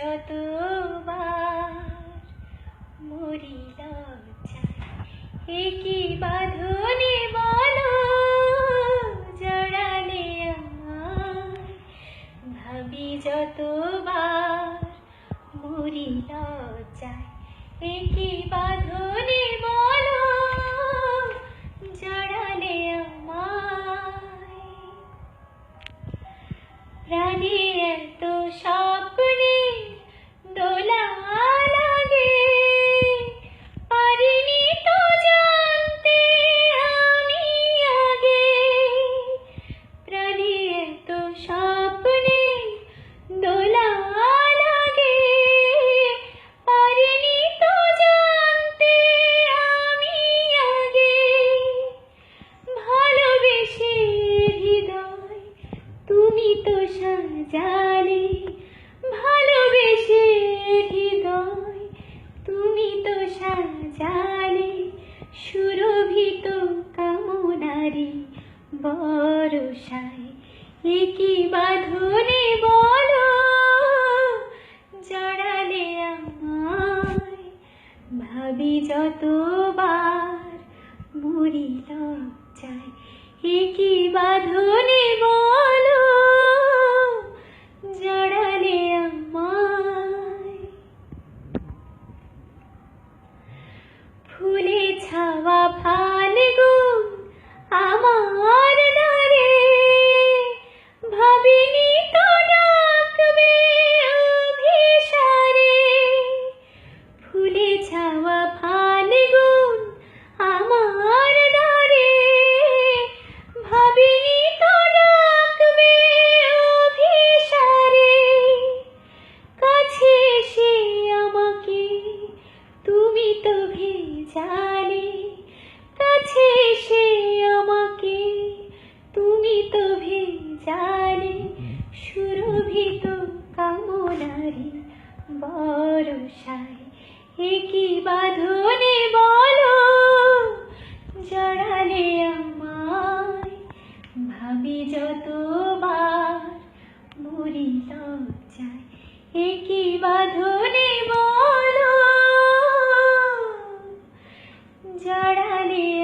যতবার মরি একই বাঁধনে বলো জড়ালে আমায় ভাবি যতবার মরি লজ্জায় একই বাঁধনে বলো জড়ালে আমায় প্রাণে সাজালে ভালোবেসে হৃদয়, তুমি তো সাজালে সুরভিত কামনারি বরসায়। একই বাঁধনে বলো জড়ালে আমায়, ভাবি যতবার মরি লজ্জায়। একই বাঁধনে বলো ফুলে ছাওয়া ফাল্গুন আমার দ্বারে ভাবিনি তো ডাকবে অভিসারে। ফুলে ছাওয়া তো ভেজালে কাছে এসে আমাকে তুমি তো ভেজালে, সুরভিত কামনারি বরসায় একই বাঁধনে বলো, জড়ালে আমায়, ভাবি যতবার মরি লজ্জায়। একই বাঁধনে বলো জড়ালে